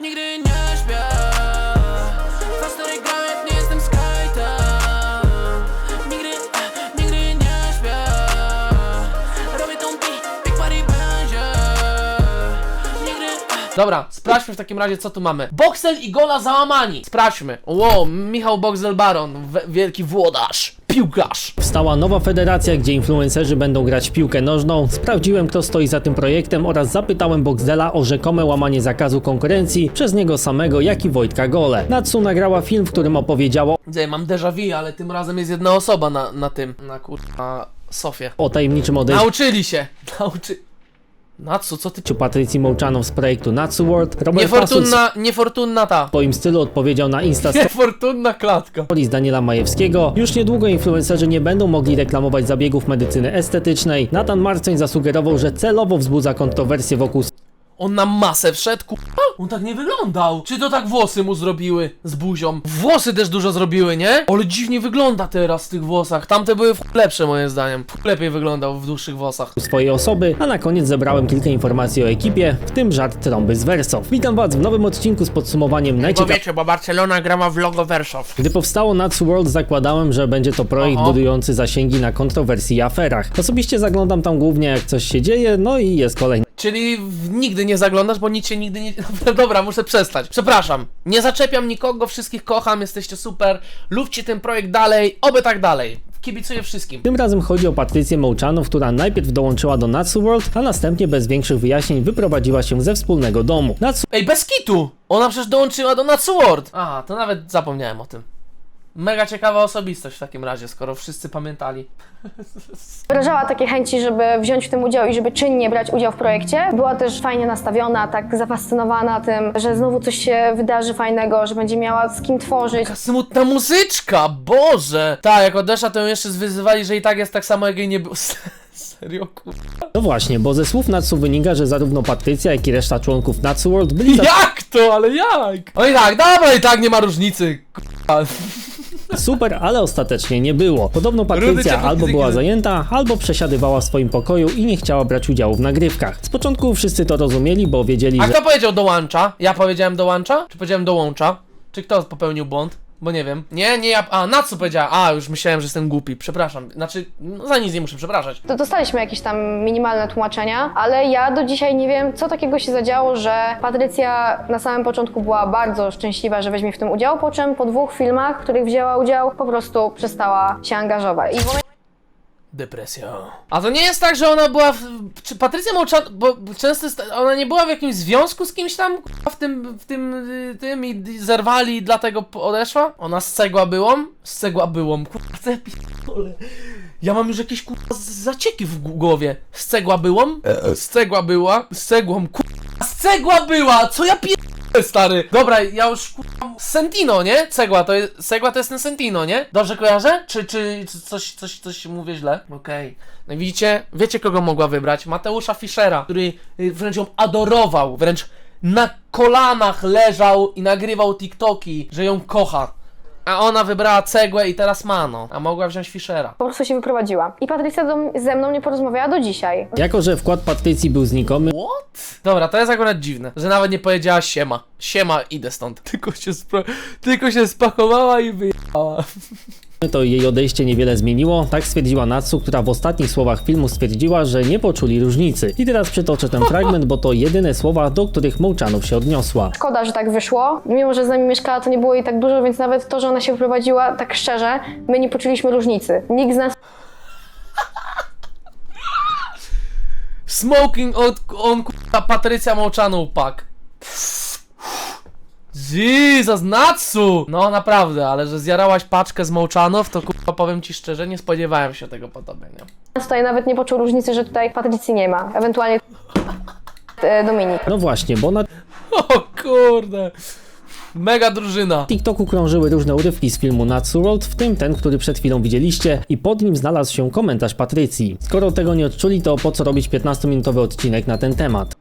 nigdy nie śpię. Dobra, sprawdźmy w takim razie co tu mamy. Boxel i gola załamani. Sprawdźmy. Wow, Michał Boxel Baron Wielki włodarz Piłkarz Powstała nowa federacja, gdzie influencerzy będą grać w piłkę nożną. Sprawdziłem, kto stoi za tym projektem oraz zapytałem Boxdela o rzekome łamanie zakazu konkurencji przez niego samego, jak i Wojtka Gole. Natsu nagrała film, w którym opowiedziała Widzę, mam déjà vu, ale tym razem jest jedna osoba na, na tym Na kurwa Sofię o tajemniczym odejściu Nauczyli się Nauczy... Natsu, co ty... Patrycji Mołczanow z projektu Natsu World. Robert Pasut Niefortunna, niefortunna ta w swoim stylu odpowiedział na Insta Niefortunna klatka z Daniela Majewskiego. Już niedługo influencerzy nie będą mogli reklamować zabiegów medycyny estetycznej. Nathan Marcoń zasugerował, że celowo wzbudza kontrowersje wokół On na masę wszedł, kurwa. On tak nie wyglądał. Czy to tak włosy mu zrobiły z buzią? Włosy też dużo zrobiły, nie? Ale dziwnie wygląda teraz w tych włosach. Tamte były w lepsze moim zdaniem. W Lepiej wyglądał w dłuższych włosach. swojej osoby, a na koniec zebrałem kilka informacji o ekipie, w tym żart trąby z Wersow. Witam Was w nowym odcinku z podsumowaniem Bo najciekawszych. wiecie, bo Barcelona grała w logo Warszaw. Gdy powstało Natsu World zakładałem, że będzie to projekt Oho. budujący zasięgi na kontrowersji i aferach. Osobiście zaglądam tam głównie jak coś się dzieje, no i jest kolejny Czyli nigdy nie zaglądasz, bo nic się nigdy nie... Dobra, muszę przestać. Przepraszam. Nie zaczepiam nikogo, wszystkich kocham, jesteście super. Lubcie ten projekt dalej, oby tak dalej. Kibicuję wszystkim. Tym razem chodzi o Patrycję Mołczanow, która najpierw dołączyła do Natsu World, a następnie bez większych wyjaśnień wyprowadziła się ze wspólnego domu. Natsu Ej, bez kitu! Ona przecież dołączyła do Natsu World. A, to nawet zapomniałem o tym. Mega ciekawa osobistość w takim razie, skoro wszyscy pamiętali. Wyrażała takie chęci, żeby wziąć w tym udział i żeby czynnie brać udział w projekcie. Była też fajnie nastawiona, tak zafascynowana tym, że znowu coś się wydarzy fajnego, że będzie miała z kim tworzyć. Taka smutna muzyczka, Boże! Tak, jak odeszła, to ją jeszcze zwyzywali, że i tak jest tak samo, jak jej nie było. Serio, kurwa. No właśnie, bo ze słów Natsu wynika, że zarówno Patrycja, jak i reszta członków Natsu World byli za Jak to, ale jak? O i tak, dobra, i tak nie ma różnicy. Kurwa. Super, ale ostatecznie nie było. Podobno Patrycja albo była zajęta, albo przesiadywała w swoim pokoju i nie chciała brać udziału w nagrywkach. Z początku wszyscy to rozumieli, bo wiedzieli, A że kto powiedział dołącza? Ja powiedziałem dołącza? Czy powiedziałem dołącza? Czy kto popełnił błąd? Bo nie wiem. Nie, nie ja. A, Natsu powiedziała. A, już myślałem, że jestem głupi. Przepraszam. Znaczy, no, za nic nie muszę przepraszać. To dostaliśmy jakieś tam minimalne tłumaczenia, ale ja do dzisiaj nie wiem, co takiego się zadziało, że Patrycja na samym początku była bardzo szczęśliwa, że weźmie w tym udział, po czym po dwóch filmach, w których wzięła udział, po prostu przestała się angażować. I w momencie, Depresja. A to nie jest tak, że ona była. W... Czy Patrycja Mołczan. Bo często jest... ona nie była w jakimś związku z kimś tam w tym. w tym. y, tym i zerwali i dlatego odeszła? Ona z cegła byłą? Z cegła byłą. Kurwa, co ja pierdolę. Ja mam już jakieś kurwa zacieki w głowie. Z cegła byłą? Z cegła była. Z cegłą. Kurwa, z cegła była! Co ja pierdolę, stary? Dobra, ja już kurwa. Sentino, nie? Cegła to jest. Cegła to jest ten Sentino, nie? Dobrze kojarzę? Czy, czy coś, coś, coś mówię źle? Okej. No widzicie, wiecie kogo mogła wybrać? Mateusza Fischera, który y, wręcz ją adorował, wręcz na kolanach leżał i nagrywał TikToki, że ją kocha. A ona wybrała cegłę i teraz ma, no. A mogła wziąć Fischera. po prostu się wyprowadziła. I Patrycja do, ze mną nie porozmawiała do dzisiaj. jako że wkład Patrycji był znikomy, What? Dobra, to jest akurat dziwne, że nawet nie powiedziała siema. Siema, idę stąd. Tylko się, spro... Tylko się spakowała i wyjechała. To jej odejście niewiele zmieniło. Tak stwierdziła Natsu, która w ostatnich słowach filmu stwierdziła, że nie poczuli różnicy. I teraz przytoczę ten fragment, bo to jedyne słowa, do których Mołczanów się odniosła. Szkoda, że tak wyszło. Mimo, że z nami mieszkała, to nie było jej tak dużo, więc nawet to, że ona się wyprowadziła, tak szczerze, my nie poczuliśmy różnicy. Nikt z nas Smoking on, on kurwa, Patrycja Mołczaną pak. Jesus, Natsu! No naprawdę, ale że zjarałaś paczkę z Mołczanów, to kurwa powiem ci szczerze, nie spodziewałem się tego po tobie, nie? tutaj nawet nie poczuł różnicy, że tutaj Patrycji nie ma. Ewentualnie e, Dominik. No właśnie, bo na O kurde! Mega drużyna. TikToku krążyły różne urywki z filmu Natsu World, w tym ten, który przed chwilą widzieliście i pod nim znalazł się komentarz Patrycji. Skoro tego nie odczuli, to po co robić 15-minutowy odcinek na ten temat?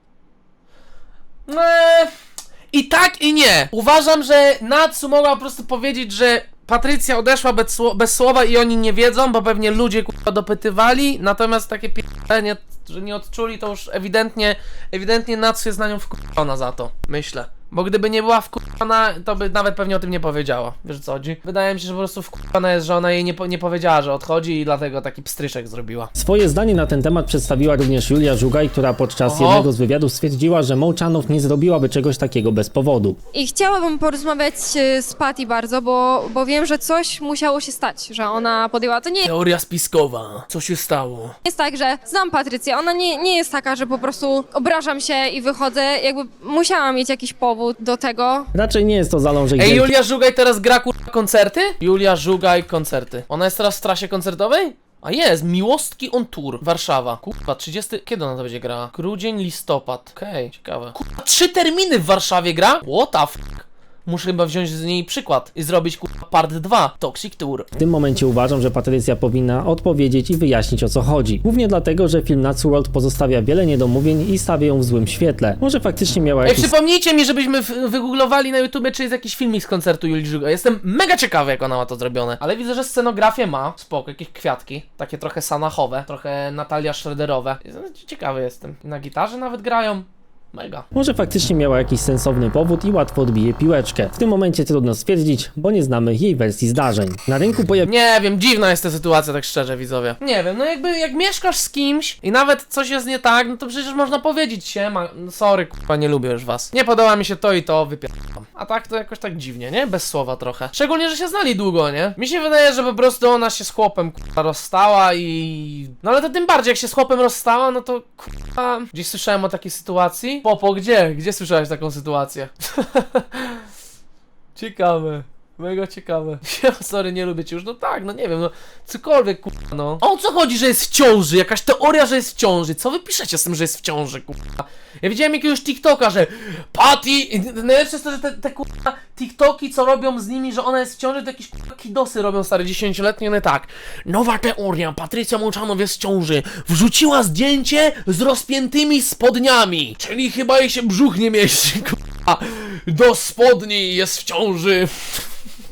Eee, I tak i nie. Uważam, że Natsu mogła po prostu powiedzieć, że Patrycja odeszła bez, bez słowa i oni nie wiedzą, bo pewnie ludzie kurwa dopytywali, natomiast takie pierdolenie, że nie odczuli, to już ewidentnie, ewidentnie Natsu jest na nią wkurzona za to, myślę. Bo gdyby nie była wkurwana, to by nawet pewnie o tym nie powiedziała. Wiesz o co chodzi? Wydaje mi się, że po prostu wkurwana jest, że ona jej nie, po, nie powiedziała, że odchodzi i dlatego taki pstryszek zrobiła. Swoje zdanie na ten temat przedstawiła również Julia Żugaj, która podczas Oho. jednego z wywiadów stwierdziła, że Mołczanów nie zrobiłaby czegoś takiego bez powodu. I chciałabym porozmawiać e, z Patty bardzo, bo, bo wiem, że coś musiało się stać, że ona podjęła. To nie Teoria spiskowa. Co się stało? jest tak, że znam Patrycję. Ona nie, nie jest taka, że po prostu obrażam się i wychodzę. Jakby musiałam mieć jakiś powód do tego. Raczej nie jest to zalążek Ej, Julia Żugaj teraz gra kurwa koncerty? Julia Żugaj koncerty. Ona jest teraz w trasie koncertowej? A jest, Miłostki on Tour, Warszawa. Kurwa, 30. Kiedy ona to będzie grała? Grudzień, listopad. Okej, ciekawe. Kurwa, trzy terminy w Warszawie gra? What the fuck? Muszę chyba wziąć z niej przykład i zrobić kurwa part 2 Toxic Tour. W tym momencie uważam, że Patrycja powinna odpowiedzieć i wyjaśnić o co chodzi. Głównie dlatego, że film World pozostawia wiele niedomówień i stawia ją w złym świetle. Może faktycznie miała Ej, jakiś przypomnijcie mi, żebyśmy w- wygooglowali na YouTubie, czy jest jakiś filmik z koncertu Julii Żugaj. Jestem mega ciekawy, jak ona ma to zrobione. Ale widzę, że scenografię ma. Spoko, jakieś kwiatki. Takie trochę sanachowe, trochę Natalia Schroederowe. Ciekawy jestem. Na gitarze nawet grają. Mega. Może faktycznie miała jakiś sensowny powód i łatwo odbije piłeczkę. W tym momencie trudno stwierdzić, bo nie znamy jej wersji zdarzeń. Na rynku pojawiła Nie wiem, dziwna jest ta sytuacja, tak szczerze, widzowie. Nie wiem, no jakby jak mieszkasz z kimś i nawet coś jest nie tak, no to przecież można powiedzieć się, ma... no sorry, kurwa, nie lubię już was. Nie podoba mi się to i to, wypierdam. A tak to jakoś tak dziwnie, nie? Bez słowa trochę. Szczególnie, że się znali długo, nie? Mi się wydaje, że po prostu ona się z chłopem, kurwa, rozstała i... No ale to tym bardziej, jak się z chłopem rozstała, no to, kurwa... Gdzieś słyszałem o takiej sytuacji. Popo, gdzie? Gdzie słyszałeś taką sytuację? Ciekawe. Mega ciekawe. Ja, sorry, nie lubię cię już. No tak, no nie wiem, no cokolwiek, kurwa, no. O co chodzi, że jest w ciąży? Jakaś teoria, że jest w ciąży. Co wy piszecie z tym, że jest w ciąży, kurwa? Ja widziałem jakiegoś TikToka, że Patty... i Najlepsze jest to, że te, te kurwa TikToki, co robią z nimi, że ona jest w ciąży, to jakieś kurwa kidosy robią stare dziesięcioletnie, one tak. Nowa teoria, Patrycja Mołczanow jest w ciąży. Wrzuciła zdjęcie z rozpiętymi spodniami. Czyli chyba jej się brzuch nie mieści, kurwa. Do spodni jest w ciąży.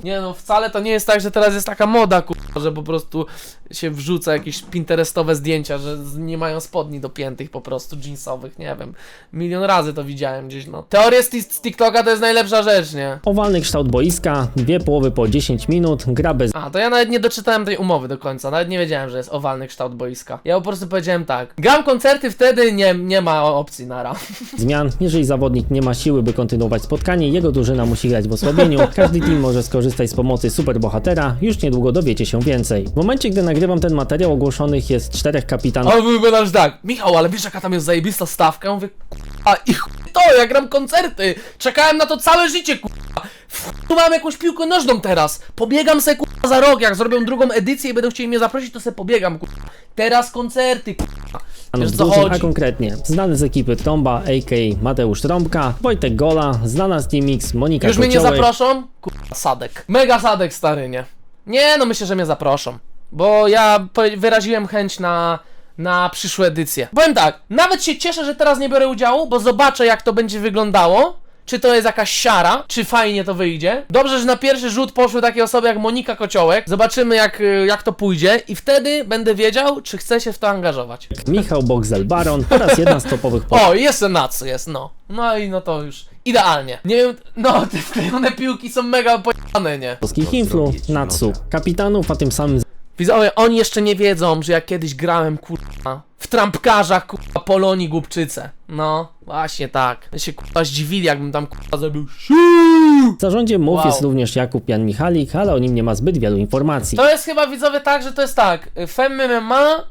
Nie no, wcale to nie jest tak, że teraz jest taka moda, kurwa, że po prostu się wrzuca jakieś pinterestowe zdjęcia, że z- nie mają spodni dopiętych po prostu, jeansowych, nie wiem. Milion razy to widziałem gdzieś, no. Teorie z, ti- z TikToka to jest najlepsza rzecz, nie? owalny kształt boiska, dwie połowy po 10 minut, gra bez A, to ja nawet nie doczytałem tej umowy do końca, nawet nie wiedziałem, że jest owalny kształt boiska. Ja po prostu powiedziałem tak, gram koncerty wtedy, nie, nie ma opcji, nara. zmian. Jeżeli zawodnik nie ma siły, by kontynuować spotkanie, jego drużyna musi grać w osłabieniu. Każdy team może skorzystać z pomocy superbohatera. Już niedługo dowiecie się więcej. W momencie, gdy nagrywam ten materiał, ogłoszonych jest czterech kapitanów. A on mówi nasz tak, Michał, ale wiesz jaka tam jest zajebista stawka? Mówię, a i to, ja gram koncerty, czekałem na to całe życie, kurwa. Tu mam jakąś piłkę nożną teraz, pobiegam se kurwa za rok, jak zrobią drugą edycję i będą chcieli mnie zaprosić, to se pobiegam, kurwa. Teraz koncerty, kurwa. Wiesz co drużyn, a konkretnie znany z ekipy Tromba, a.k.a. Mateusz Trąbka, Wojtek Gola, znana z DMX Monika Już mnie nie Kociołek, zaproszą? Kurwa, Sadek. Mega Sadek, stary, nie? Nie, no myślę, że mnie zaproszą. Bo ja powie- wyraziłem chęć na, na przyszłe edycje. Powiem tak, nawet się cieszę, że teraz nie biorę udziału, bo zobaczę jak to będzie wyglądało. Czy to jest jakaś siara, czy fajnie to wyjdzie. Dobrze, że na pierwszy rzut poszły takie osoby jak Monika Kociołek. Zobaczymy jak, y, jak to pójdzie i wtedy będę wiedział, czy chcę się w to angażować. Michał Boxel Baron oraz jedna z topowych O, i jeszcze Natsu jest, no. No i no to już idealnie. Nie wiem, no te wklejone piłki są mega pojane, nie? polskich influ, Natsu, kapitanów, a tym samym Widzowie, oni jeszcze nie wiedzą, że ja kiedyś grałem, kurwa, w trampkarzach, kurwa, Polonii Głupczyce. No, właśnie tak. Ja się, kurwa, zdziwili, jakbym tam, kurwa, zrobił siu. w zarządzie MUF Wow. jest również Jakub Jan Michalik, ale o nim nie ma zbyt wielu informacji. To jest chyba, widzowie, tak, że to jest tak. FMMA, yy,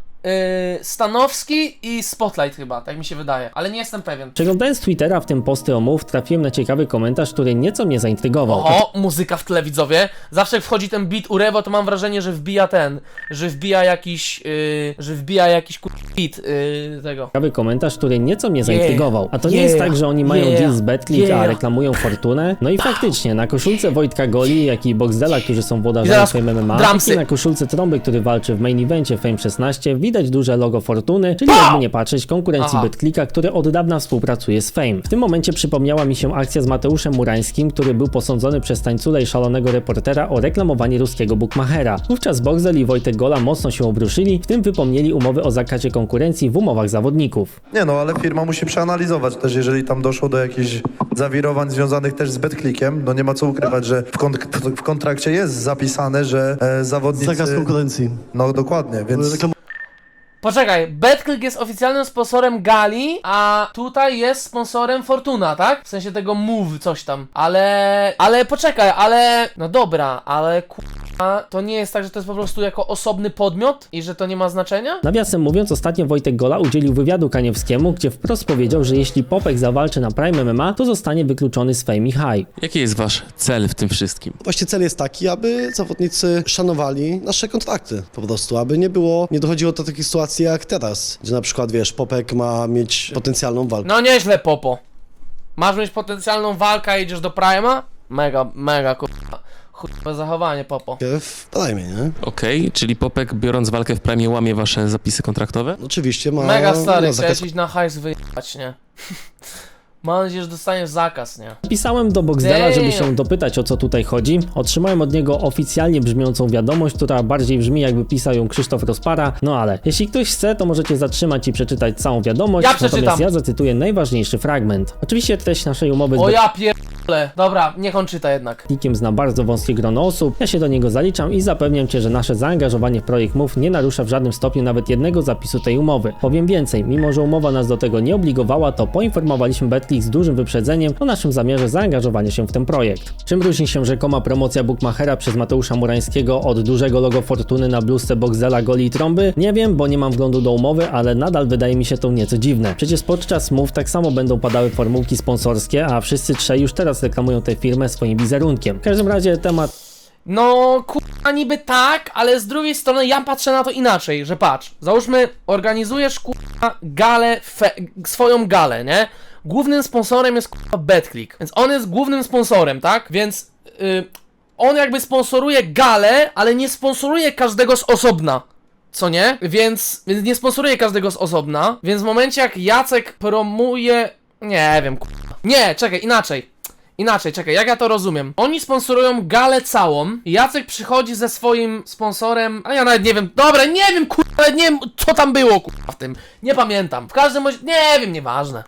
Stanowski i Spotlight chyba, tak mi się wydaje. Ale nie jestem pewien. Przeglądając Twittera, w tym posty o trafiłem na ciekawy komentarz, który nieco mnie zaintrygował. O, muzyka w tle, widzowie. Zawsze jak wchodzi ten beat Urewo, to mam wrażenie, że wbija ten, że wbija jakiś, yy, że wbija jakiś kur... beat yy, tego. Ciekawy komentarz, który nieco mnie zaintrygował. A to nie jest tak, że oni mają yeah, deal z BetClick, a yeah. reklamują fortunę. No i faktycznie, na koszulce Wojtka Goli, jak i Boxdela, którzy są I włodarzami teraz Fame MMA, drumsy. i na koszulce Trąby, który walczy w main evencie Fame 16, widać duże logo Fortuny, czyli jakby nie patrzeć konkurencji Aha. BetClicka, który od dawna współpracuje z Fame. W tym momencie przypomniała mi się akcja z Mateuszem Murańskim, który był posądzony przez tańcule i szalonego reportera o reklamowanie ruskiego bookmachera. Wówczas Boxel i Wojtek Gola mocno się obruszyli, w tym wypomnieli umowy o zakazie konkurencji w umowach zawodników. Nie no, ale firma musi przeanalizować też, jeżeli tam doszło do jakichś zawirowań związanych też z BetClickiem, no nie ma co ukrywać, że w, kon- w kontrakcie jest zapisane, że e, zawodnicy... Zakaz konkurencji. No dokładnie, więc... Reklam- Poczekaj, BetClick jest oficjalnym sponsorem Gali, a tutaj jest sponsorem Fortuna, tak? W sensie tego Move coś tam. Ale, ale poczekaj, ale, no dobra, ale kurwa, to nie jest tak, że to jest po prostu jako osobny podmiot i że to nie ma znaczenia? Nawiasem mówiąc, ostatnio Wojtek Gola udzielił wywiadu Kaniewskiemu, gdzie wprost powiedział, że jeśli Popek zawalczy na Prime MMA, to zostanie wykluczony z Fame i High. Jaki jest wasz cel w tym wszystkim? Właśnie cel jest taki, aby zawodnicy szanowali nasze kontrakty po prostu, aby nie było, nie dochodziło do takich sytuacji jak teraz, gdzie na przykład, wiesz, Popek ma mieć potencjalną walkę. No nieźle, Popo. Masz mieć potencjalną walkę, a idziesz do Prima? Mega, mega kurwa. Chujowe zachowanie, Popo. W Prime, nie? Okej, czyli Popek biorąc walkę w premie łamie wasze zapisy kontraktowe? Oczywiście ma, Mega stary, ma zakaz iść na hajs wyjechać, nie? Mam nadzieję, że dostaniesz zakaz, nie? Pisałem do Boxdela, żeby się dopytać o co tutaj chodzi. Otrzymałem od niego oficjalnie brzmiącą wiadomość, która bardziej brzmi jakby pisał ją Krzysztof Rozpara. No ale jeśli ktoś chce, to możecie zatrzymać i przeczytać całą wiadomość. Ja przeczytam. Natomiast ja zacytuję najważniejszy fragment. Oczywiście treść naszej umowy z O ja pierdolę. Dobra, niech on czyta jednak. Nikiem zna bardzo wąskie grono osób. Ja się do niego zaliczam i zapewniam Cię, że nasze zaangażowanie w projekt MOVE nie narusza w żadnym stopniu nawet jednego zapisu tej umowy. Powiem więcej, mimo że umowa nas do tego nie obligowała, to poinformowaliśmy Betclick z dużym wyprzedzeniem o naszym zamierze zaangażowania się w ten projekt. Czym różni się rzekoma promocja Bookmachera przez Mateusza Murańskiego od dużego logo Fortuny na bluzce Boxdela Goli i Trąby? Nie wiem, bo nie mam wglądu do umowy, ale nadal wydaje mi się to nieco dziwne. Przecież podczas MOVE tak samo będą padały formułki sponsorskie, a wszyscy trzej już teraz reklamują tę firmę swoim wizerunkiem. W każdym razie temat No, kurwa, niby tak, ale z drugiej strony ja patrzę na to inaczej, że patrz, załóżmy, organizujesz, kurwa, galę, fe, swoją galę, nie? Głównym sponsorem jest, kurwa, BetClick, więc on jest głównym sponsorem, tak? Więc y, on jakby sponsoruje galę, ale nie sponsoruje każdego z osobna. Co nie? Więc, więc nie sponsoruje każdego z osobna. Więc w momencie jak Jacek promuje. Nie wiem, kurwa. Nie, czekaj, inaczej. Inaczej, czekaj, jak ja to rozumiem? Oni sponsorują galę całą. Jacek przychodzi ze swoim sponsorem. A ja nawet nie wiem. Dobra, nie wiem, kurwa, nie wiem, co tam było, kurwa, w tym. Nie pamiętam. W każdym razie, nie wiem, nieważne.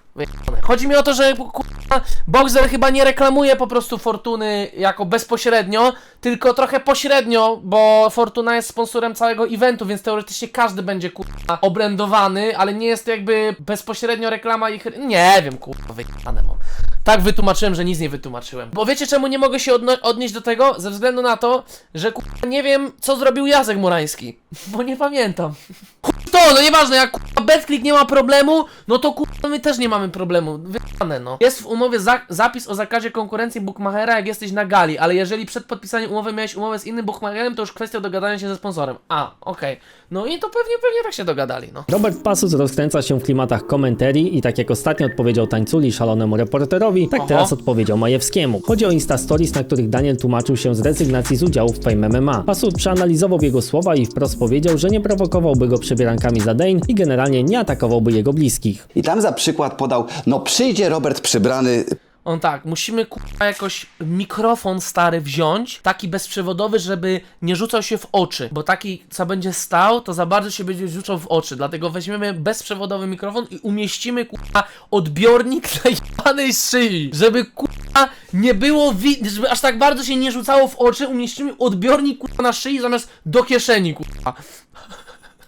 Chodzi mi o to, że kurwa, Boxer chyba nie reklamuje po prostu Fortuny jako bezpośrednio, tylko trochę pośrednio, bo Fortuna jest sponsorem całego eventu, więc teoretycznie każdy będzie kurwa obrędowany, ale nie jest to jakby bezpośrednio reklama ich. Nie wiem, kurwa, wyjebane mam. Tak wytłumaczyłem, że nic nie wytłumaczyłem. Bo wiecie czemu nie mogę się odnieść do tego? Ze względu na to, że kurwa nie wiem, co zrobił Jacek Murański. Bo nie pamiętam. Chuj to, no nieważne, jak kurwa BetClick nie ma problemu, no to kurwa my też nie mamy problemu. Wyjebane no. Jest w umowie za- zapis o zakazie konkurencji bookmachera, jak jesteś na gali, ale jeżeli przed podpisaniem umowy miałeś umowę z innym bookmacherem, to już kwestia dogadania się ze sponsorem. A, okej. No i to pewnie, pewnie tak się dogadali, no. Robert Pasus rozkręca się w klimatach komentarii i tak jak ostatnio odpowiedział tańculi szalonemu reporterowi, tak Oho. teraz odpowiedział Majewskiemu. Chodzi o Insta Stories, na których Daniel tłumaczył się z rezygnacji z udziału w Fame MMA. Pasus przeanalizował jego słowa i wprost powiedział, że nie prowokowałby go przebierankami za Dane i generalnie nie atakowałby jego bliskich. I tam za przykład podał, no przyjdzie Robert przybrany On tak, musimy kurwa jakoś mikrofon stary wziąć, taki bezprzewodowy, żeby nie rzucał się w oczy, bo taki co będzie stał, to za bardzo się będzie rzucał w oczy, dlatego weźmiemy bezprzewodowy mikrofon i umieścimy kurwa odbiornik na jebanej szyi, żeby kurwa nie było widać, żeby aż tak bardzo się nie rzucało w oczy, umieścimy odbiornik kurwa na szyi zamiast do kieszeni kurwa.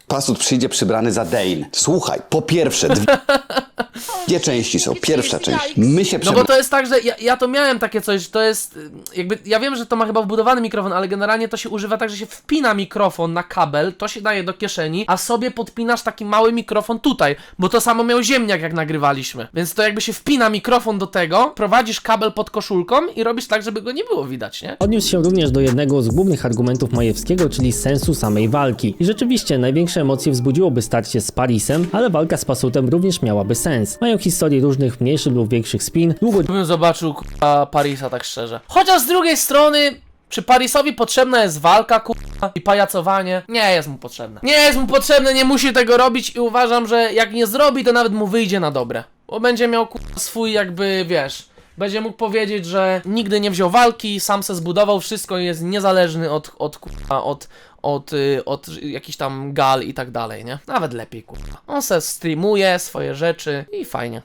Pasut przyjdzie przybrany za Dane. Słuchaj, po pierwsze, dwie, dwie części są. Pierwsza część. My się No bo to jest tak, że ja, ja to miałem takie coś, to jest y, jakby, ja wiem, że to ma chyba wbudowany mikrofon, ale generalnie to się używa tak, że się wpina mikrofon na kabel, to się daje do kieszeni, a sobie podpinasz taki mały mikrofon tutaj, bo to samo miał ziemniak jak nagrywaliśmy. Więc to jakby się wpina mikrofon do tego, prowadzisz kabel pod koszulką i robisz tak, żeby go nie było widać, nie? Odniósł się również do jednego z głównych argumentów Majewskiego, czyli sensu samej walki. I rzeczywiście największe emocje wzbudziłoby starcie z Parisem, ale walka z Pasutem również miałaby sens. Mają historię różnych mniejszych lub większych spin, długo Bym zobaczył kurwa, Parisa tak szczerze. Chociaż z drugiej strony, Czy Parisowi potrzebna jest walka, kurwa, i pajacowanie? Nie jest mu potrzebne. Nie jest mu potrzebne, nie musi tego robić i uważam, że jak nie zrobi, to nawet mu wyjdzie na dobre. Bo będzie miał kurwa swój jakby, wiesz, będzie mógł powiedzieć, że nigdy nie wziął walki, sam se zbudował wszystko i jest niezależny od, od, kurwa, od, od, y, od jakichś tam gal i tak dalej, nie? Nawet lepiej, kurwa. On se streamuje swoje rzeczy i fajnie.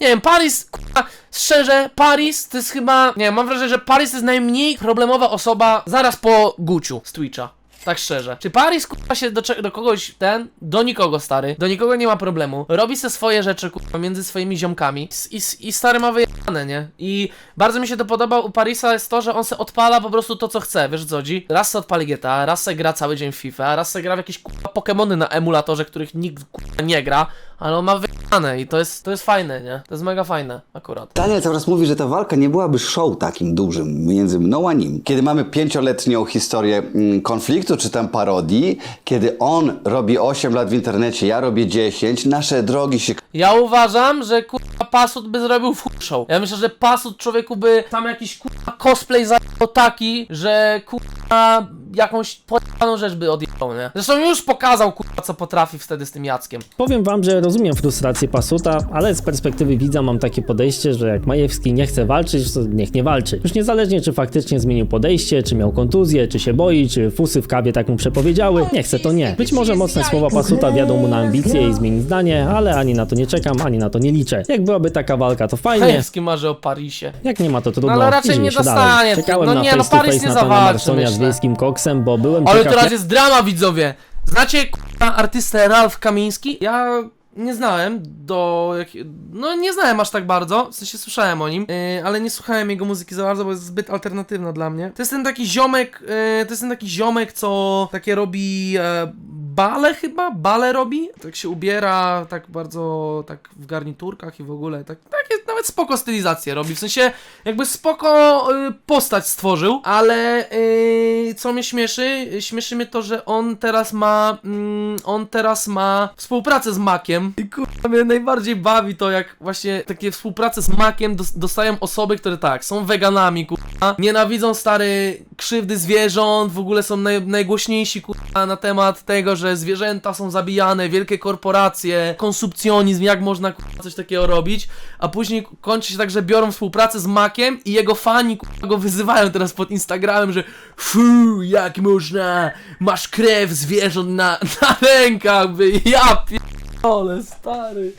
Nie wiem, Paris, kurwa, szczerze, Paris to jest chyba, nie wiem, mam wrażenie, że Paris to jest najmniej problemowa osoba zaraz po Guciu z Twitcha. Tak szczerze. Czy Paris kurwa się do, do kogoś ten? Do nikogo stary. Do nikogo nie ma problemu. Robi se swoje rzeczy kurwa między swoimi ziomkami. I, i, i stary ma wyjebane, nie? I bardzo mi się to podoba u Parisa jest to, że on se odpala po prostu to co chce, wiesz co? Raz se odpali GTA, raz se gra cały dzień w FIFA, raz se gra w jakieś kurwa Pokemony na emulatorze, których nikt kurwa nie gra, ale on ma wyjebane i to jest, to jest fajne, nie? To jest mega fajne akurat. Daniel cały czas mówi, że ta walka nie byłaby show takim dużym między mną a nim. Kiedy mamy pięcioletnią historię mm, konfliktu czy tam parodii, kiedy on robi 8 lat w internecie, ja robię 10, nasze drogi się Ja uważam, że kurwa Pasut by zrobił show. Ja myślę, że Pasut człowieku by tam jakiś kurwa cosplay zajebał taki, że kurwa jakąś pojebaną rzecz by odjebał, nie? Zresztą już pokazał kurwa co potrafi wtedy z tym Jackiem. Powiem wam, że rozumiem frustrację Pasuta, ale z perspektywy widza mam takie podejście, że jak Majewski nie chce walczyć, to niech nie walczy. Już niezależnie czy faktycznie zmienił podejście, czy miał kontuzję, czy się boi, czy fusy w kawie tak mu przepowiedziały, nie chce to nie. Być może mocne słowa Pasuta wiadą mu na ambicje i zmieni zdanie, ale ani na to nie czekam, ani na to nie liczę. Jak byłaby taka walka, to fajnie. Hejski marzy o Parisie. Jak nie ma, to trudno. No ale raczej nie się dostanie. Czekałem No na nie, face no to Paris face nie na pana zawalczy, Marsonia z myślę. wiejskim koksem, bo byłem Ale ciekaw, teraz jest drama, widzowie! Znacie kurwa artystę Ralf Kamiński? Ja nie znałem do... Jak... No nie znałem aż tak bardzo, w sensie słyszałem o nim, yy, ale nie słuchałem jego muzyki za bardzo, bo jest zbyt alternatywna dla mnie. To jest ten taki ziomek, yy, to jest ten taki ziomek, co takie robi e, bale chyba? Bale robi? Tak się ubiera, tak bardzo, tak w garniturkach i w ogóle, tak, takie nawet spoko stylizację robi, w sensie jakby spoko y, postać stworzył, ale y, co mnie śmieszy? Śmieszy mnie to, że on teraz ma, mm, on teraz ma współpracę z Makiem i kurwa mnie najbardziej bawi to, jak właśnie takie współprace z Makiem dos- dostają osoby, które tak, są weganami, kurwa, nienawidzą stary krzywdy zwierząt, w ogóle są naj, najgłośniejsi, kurwa, na temat tego, że zwierzęta są zabijane, wielkie korporacje, konsumpcjonizm, jak można, coś takiego robić, a później kończy się tak, że biorą współpracę z Makiem i jego fani go wyzywają teraz pod Instagramem, że fu, jak można, masz krew zwierząt na, na rękach, by ja pierdolę, stary.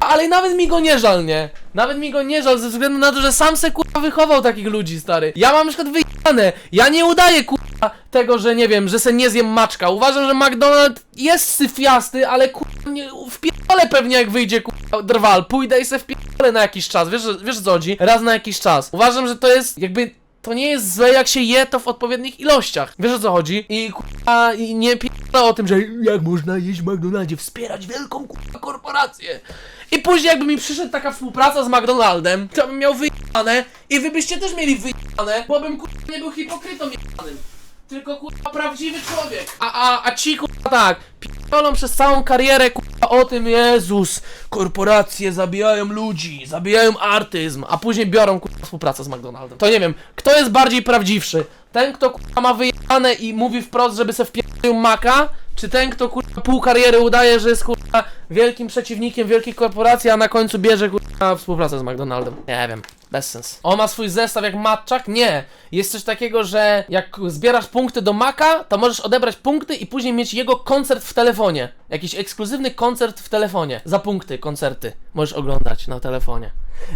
Ale nawet mi go nie żal, nie? Nawet mi go nie żal ze względu na to, że sam se kurwa wychował takich ludzi, stary. Ja mam na przykład wyjebane. Ja nie udaję kurwa tego, że nie wiem, że se nie zjem maczka. Uważam, że McDonald's jest syfiasty, ale kurwa nie, wpierdolę pewnie jak wyjdzie kurwa drwal. Pójdę i se wpierdolę na jakiś czas. Wiesz, wiesz co chodzi? Raz na jakiś czas. Uważam, że to jest jakby to nie jest złe, jak się je to w odpowiednich ilościach. Wiesz o co chodzi? I kurwa, i nie o tym, że jak można jeść w McDonaldzie, wspierać wielką korporację. I później jakby mi przyszedł taka współpraca z McDonaldem, to bym miał wyjebane i wy byście też mieli wyjebane, bo bym kurwa nie był hipokrytą jebanym. Tylko kurwa prawdziwy człowiek. A, a, a ci kurwa tak, pierdolą przez całą karierę kurwa o tym, Jezus, korporacje zabijają ludzi, zabijają artyzm, a później biorą kurwa współpracę z McDonaldem. To nie wiem, kto jest bardziej prawdziwszy? Ten, kto kurwa ma wyjebane i mówi wprost, żeby se wpierdolił maka, czy ten, kto kurwa pół kariery udaje, że jest kurwa wielkim przeciwnikiem wielkich korporacji, a na końcu bierze kurwa współpracę z McDonaldem? Nie wiem. Bez sens. On ma swój zestaw jak matczak? Nie. Jest coś takiego, że jak zbierasz punkty do Maka, to możesz odebrać punkty i później mieć jego koncert w telefonie. Jakiś ekskluzywny koncert w telefonie. Za punkty, koncerty. Możesz oglądać na telefonie.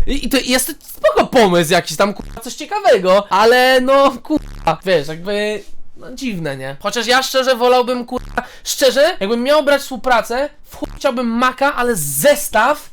I, i to jest spoko pomysł jakiś tam, kurwa, coś ciekawego, ale no, kurwa, wiesz, jakby... No dziwne, nie? Chociaż ja szczerze wolałbym, kurwa, szczerze, jakbym miał brać współpracę, w chciałbym Maka, ale zestaw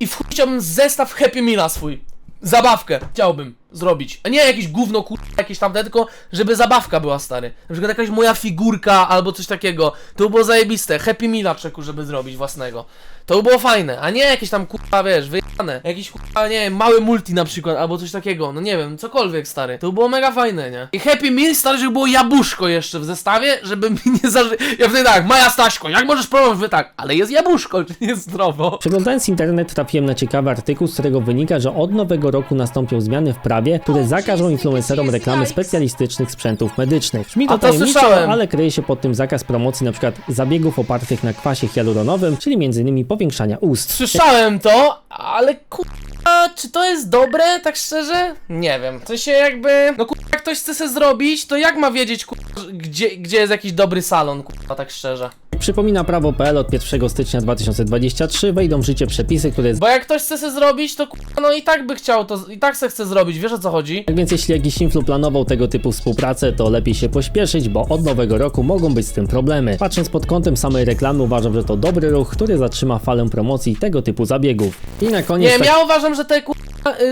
i w chciałbym zestaw Happy Meala swój. Zabawkę chciałbym zrobić. A nie jakieś gówno, kurwa, jakieś tam, tylko żeby zabawka była, stary. Na przykład jakaś moja figurka albo coś takiego. To by było zajebiste. Happy Meala czeku, żeby zrobić własnego. To by było fajne, a nie jakieś tam, kurwa, wiesz, wyjane. Jakiś, kurwa, nie wiem, mały multi na przykład, albo coś takiego. No nie wiem, cokolwiek, stary. To by było mega fajne, nie? I Happy Meal, stary, żeby było jabłuszko jeszcze w zestawie, żeby mi nie zaży... Ja wtedy tak, Maja Staśko, jak możesz próbować? Tak, ale jest jabłuszko, czy jest zdrowo? Przeglądając internet trafiłem na ciekawy artykuł, z którego wynika, że od nowego roku nastąpią zmiany w prawie, które zakażą influencerom reklamy reklamy specjalistycznych sprzętów medycznych. Brzmi to A to tajemniczo, słyszałem. ale kryje się pod tym zakaz promocji np. zabiegów opartych na kwasie hialuronowym, czyli m.in. powiększania ust. Słyszałem to, ale kurwa, czy to jest dobre, tak szczerze? Nie wiem. W sensie jakby, no kurwa, jak ktoś chce se zrobić, to jak ma wiedzieć, kurwa, gdzie, gdzie jest jakiś dobry salon, kurwa, tak szczerze? Przypomina prawo.pl od 1 stycznia 2023 wejdą w życie przepisy, które Bo jak ktoś chce se zrobić, to no i tak by chciał to, i tak se chce zrobić, wiesz o co chodzi? Tak więc jeśli jakiś influ planował tego typu współpracę, to lepiej się pośpieszyć, bo od nowego roku mogą być z tym problemy. Patrząc pod kątem samej reklamy uważam, że to dobry ruch, który zatrzyma falę promocji tego typu zabiegów. I na koniec Nie, tak- ja uważam, że te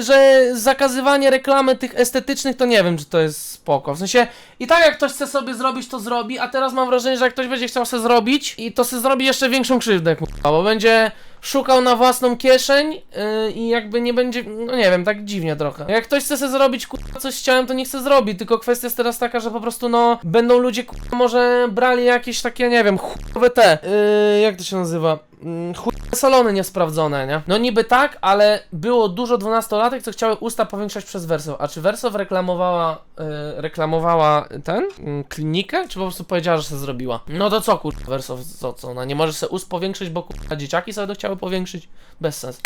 że zakazywanie reklamy tych estetycznych, to nie wiem, czy to jest spoko. W sensie, i tak jak ktoś chce sobie zrobić, to zrobi, a teraz mam wrażenie, że jak ktoś będzie chciał sobie zrobić, i to sobie zrobi jeszcze większą krzywdę, kurwa, bo będzie szukał na własną kieszeń yy, i jakby nie będzie, no nie wiem, tak dziwnie trochę. Jak ktoś chce sobie zrobić, kurwa, coś chciałem, to nie chce zrobić, tylko kwestia jest teraz taka, że po prostu, no, będą ludzie, kurwa, może brali jakieś takie, nie wiem, chujowe te, yy, jak to się nazywa? Mm, chujowe salony niesprawdzone, nie? No niby tak, ale było dużo dwunastolatek, co chciały usta powiększać przez Wersow. A czy Wersow reklamowała, yy, reklamowała ten, mm, klinikę, czy po prostu powiedziała, że się zrobiła? No to co, kurwa, Wersow, co, co, ona nie może se ust powiększyć, bo kurwa dzieciaki sobie to chciały powiększyć? Bez sensu.